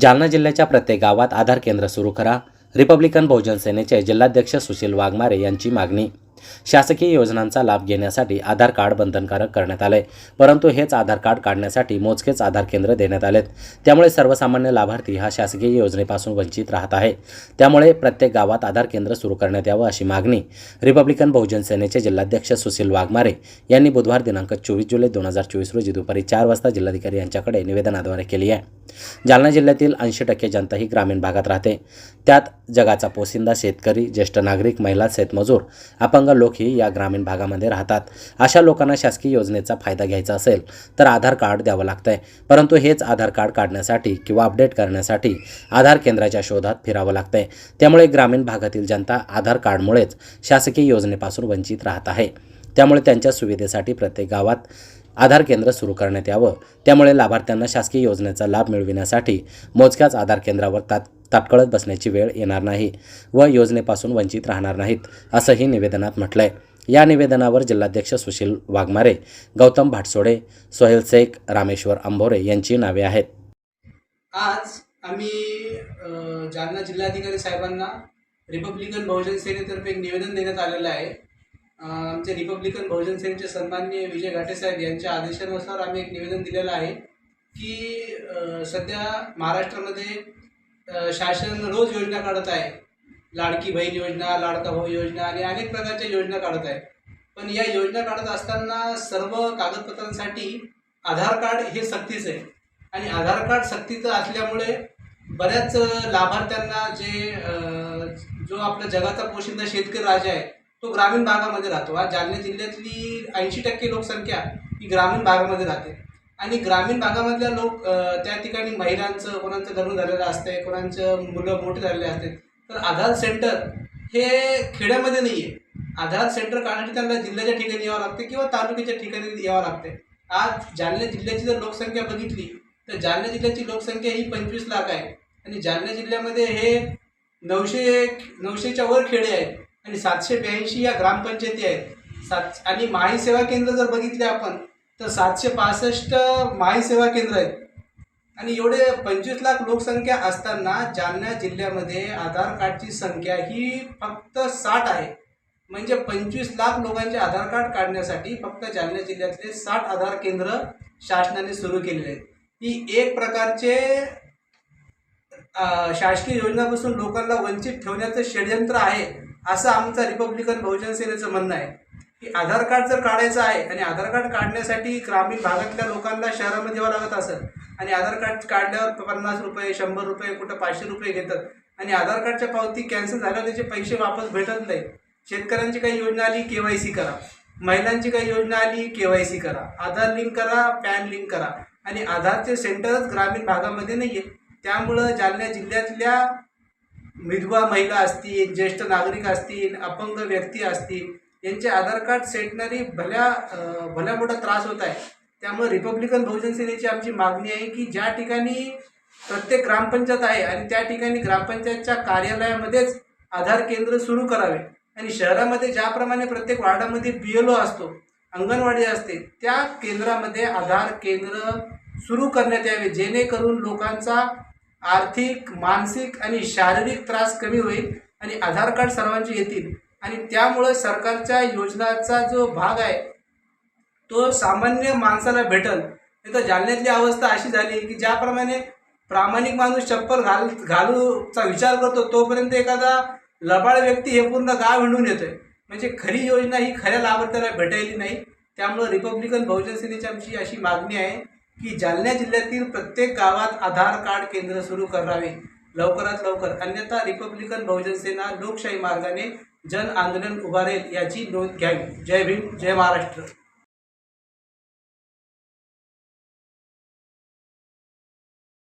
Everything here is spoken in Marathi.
जालना जिल्ह्याच्या प्रत्येक गावात आधार केंद्र सुरू करा. रिपब्लिकन बहुजन सेनेचे जिल्हाध्यक्ष सुशील वाघमारे यांची मागणी. शासकीय योजनांचा लाभ घेण्यासाठी आधार कार्ड बंधनकारक करण्यात आले परंतु हेच आधार कार्ड काढण्यासाठी मोजकेच आधार केंद्र देण्यात आलेत. त्यामुळे सर्वसामान्य लाभार्थी हा शासकीय योजनेपासून वंचित राहत आहे. त्यामुळे प्रत्येक गावात आधार केंद्र सुरू करण्यात यावं अशी मागणी रिपब्लिकन बहुजन सेनेचे जिल्हाध्यक्ष सुशील वाघमारे यांनी बुधवार दिनांक चोवीस जुलै दोन हजार चोवीस रोजी दुपारी चार वाजता जिल्हाधिकारी यांच्याकडे निवेदनाद्वारे केली आहे. जालना जिल्ह्यातील ऐंशी टक्के जनता ही ग्रामीण भागात राहते. त्यात जगाचा पोसिंदा शेतकरी ज्येष्ठ नागरिक महिला शेतमजूर अपंग लोकही या ग्रामीण भागामध्ये राहतात. अशा लोकांना शासकीय योजनेचा फायदा घ्यायचा असेल तर आधार कार्ड द्यावं लागतंय. परंतु हेच आधार कार्ड काढण्यासाठी किंवा अपडेट करण्यासाठी आधार केंद्राच्या शोधात फिरावं लागतंय. त्यामुळे ग्रामीण भागातील जनता आधार कार्डमुळेच शासकीय योजनेपासून वंचित राहत आहे. त्यामुळे त्यांच्या सुविधेसाठी प्रत्येक गावात आधार केंद्र सुरू करण्यात यावं. त्यामुळे लाभार्थ्यांना शासकीय योजनेचा लाभ मिळविण्यासाठी मोजक्याच आधार केंद्रावर तात ताटकळत बसण्याची वेळ येणार नाही व योजनेपासून वंचित राहणार नाहीत असंही निवेदनात म्हटलंय. या निवेदनावर जिल्हाध्यक्ष सुशील वाघमारे गौतम भाटसोडे सोहेल शेख रामेश्वर आंबोरे यांची नावे आहेत. आज आम्ही जालना जिल्हाधिकारी साहेबांना रिपब्लिकन बहुजन सेनेतर्फे एक निवेदन देण्यात आलेलं आहे. आमचे रिपब्लिकन बहुजन सेनेचे सन्माननीय विजय घाटे साहेब यांच्या आदेशानुसार आम्ही एक निवेदन दिलेलं आहे की सध्या महाराष्ट्रामध्ये शासन रोज योजना काढत आहे. लाडकी बहीण योजना लाडका भाऊ योजना आणि अनेक प्रकारच्या योजना काढत आहे. पण या योजना काढत असताना सर्व कागदपत्रांसाठी आधार कार्ड हे सक्तीचं आहे. आणि आधार कार्ड सक्तीचं असल्यामुळे बऱ्याच लाभार्थ्यांना जे जो आपला जगाचा पोशिंदा शेतकरी राजा आहे तो ग्रामीण भागामध्ये राहतो. आज जालना जिल्ह्यातली ऐंशी टक्के लोकसंख्या ही ग्रामीण भागामध्ये राहते. आणि ग्रामीण भागामधल्या लोक त्या ठिकाणी महिलांचं कोणाचं लग्न झालेलं असतंय कोणाचं मुलं मोठे झालेले असते तर आधार सेंटर हे खेड्यामध्ये नाही आहे आधार सेंटर काढण्यासाठी त्यांना जिल्ह्याच्या ठिकाणी यावं लागते किंवा तालुक्याच्या ठिकाणी यावं लागते आज जालना जिल्ह्याची जर लोकसंख्या बघितली तर जालना जिल्ह्याची लोकसंख्या ही पंचवीस लाख आहे. आणि जालना जिल्ह्यामध्ये हे नऊशे नऊशेच्या वर खेडे आहेत. आणि सातशे ब्याऐंशी या ग्रामपंचायती आहेत. सात आणि माही सेवा केंद्र जर बघितले आपण तर सातशे पासष्ट माही सेवा केंद्र आहेत. आणि एवढे पंचवीस लाख लोकसंख्या असताना जालना जिल्ह्यामध्ये आधार कार्डची संख्या ही फक्त साठ आहे. म्हणजे पंचवीस लाख लोकांचे आधार कार्ड काढण्यासाठी फक्त जालना जिल्ह्यातले साठ आधार केंद्र शासनाने सुरू केलेले आहेत. ही एक प्रकारचे शासकीय योजनापासून लोकांना वंचित ठेवण्याचं षडयंत्र आहे असं आमचं रिपब्लिकन बहुजन सेनेचं म्हणणं आहे. की आधार कार्ड जर काढायचं आहे आणि आधार कार्ड काढण्यासाठी ग्रामीण भागातल्या लोकांना शहरामध्ये यावं लागत असेल आणि आधार कार्ड काढल्यावर पन्नास रुपये शंभर रुपये कुठं पाचशे रुपये घेतात आणि आधार कार्डच्या पावती कॅन्सल झाल्यावर त्याचे पैसे वापस भेटत नाही. शेतकऱ्यांची काही योजना आली के वाय सी करा. महिलांची काही योजना आली के वाय सी करा. आधार लिंक करा पॅन लिंक करा. आणि आधारचे सेंटरच ग्रामीण भागामध्ये नाही आहे त्यामुळं जालना जिल्ह्यातल्या विधवा महिला असतील ज्येष्ठ नागरिक असतील अपंग व्यक्ती असतील यांचे आधार कार्ड सेटणारी भल्या भल्या मोठा त्रास होत आहे. त्यामुळे रिपब्लिकन बहुजन सेनेची आमची मागणी आहे की ज्या ठिकाणी प्रत्येक ग्रामपंचायत आहे आणि त्या ठिकाणी ग्रामपंचायतच्या कार्यालयामध्येच आधार केंद्र सुरू करावे. आणि शहरामध्ये ज्याप्रमाणे प्रत्येक वार्डामध्ये बी एल ओ असतो अंगणवाडी असते त्या केंद्रामध्ये आधार केंद्र सुरू करण्यात यावे जेणेकरून लोकांचा आर्थिक मानसिक आणि शारीरिक त्रास कमी होईल आणि आधार कार्ड सर्वांचे येतील. आणि त्यामुळं सरकारच्या योजनाचा जो भाग आहे तो सामान्य माणसाला भेटल. नाही तर जालन्यातली अवस्था अशी झाली की ज्याप्रमाणे प्रामाणिक माणूस चप्पल घाल घालूचा विचार करतो तोपर्यंत एखादा लबाड व्यक्ती हे पूर्ण गाव हिंडून येतोय. म्हणजे खरी योजना ही खऱ्या लाभार्थ्याला भेटायली नाही. त्यामुळं रिपब्लिकन बहुजन सेनेची आमची अशी मागणी आहे की जालना जिल्ह्यातील प्रत्येक गावात आधार कार्ड केंद्र सुरू करावे. लवकरात लवकर. अन्यथा रिपब्लिकन बहुजन सेना लोकशाही मार्गाने जन आंदोलन उभारेल याची नोंद घ्यावी. जय भीम जय महाराष्ट्र.